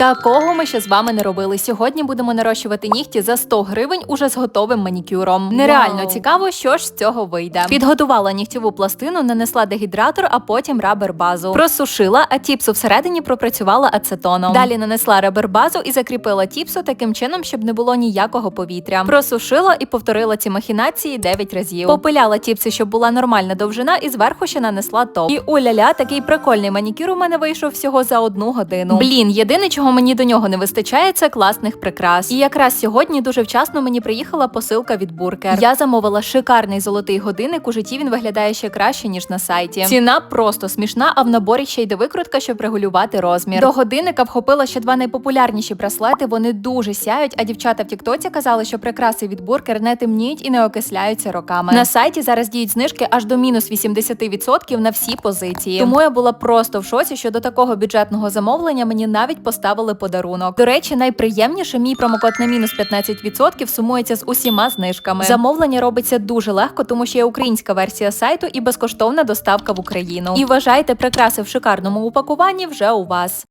Такого ми ще з вами не робили. Сьогодні будемо нарощувати нігті за 100 гривень уже з готовим манікюром. Нереально Вау. цікаво, що ж з цього вийде. Підготувала нігтєву пластину, нанесла дегідратор, а потім рабер базу. Просушила, а тіпсу всередині пропрацювала ацетоном. Далі нанесла рабер базу і закріпила тіпсу таким чином, щоб не було ніякого повітря. Просушила і повторила ці махінації 9 разів. Попиляла тіпси, щоб була нормальна довжина, і зверху ще нанесла топ. І уляля, такий прикольний манікюр у мене вийшов всього за одну годину. Блін, єдине, чого мені до нього не вистачає, це класних прикрас. І якраз сьогодні дуже вчасно мені приїхала посилка від Буркер. Я замовила шикарний золотий годинник. У житті він виглядає ще краще ніж на сайті. Ціна просто смішна, а в наборі ще йде викрутка, щоб регулювати розмір. До годинника вхопила ще два найпопулярніші браслети. Вони дуже сяють. А дівчата в Тіктоці казали, що прикраси від Буркер не темніють і не окисляються роками. На сайті зараз діють знижки аж до мінус 80% на всі позиції. Тому я була просто в шоці, що до такого бюджетного замовлення мені навіть поставили подарунок. До речі, найприємніше мій промокод на мінус 15% сумується з усіма знижками. Замовлення робиться дуже легко, тому що є українська версія сайту і безкоштовна доставка в Україну. І вважайте, прикраси в шикарному упакуванні вже у вас.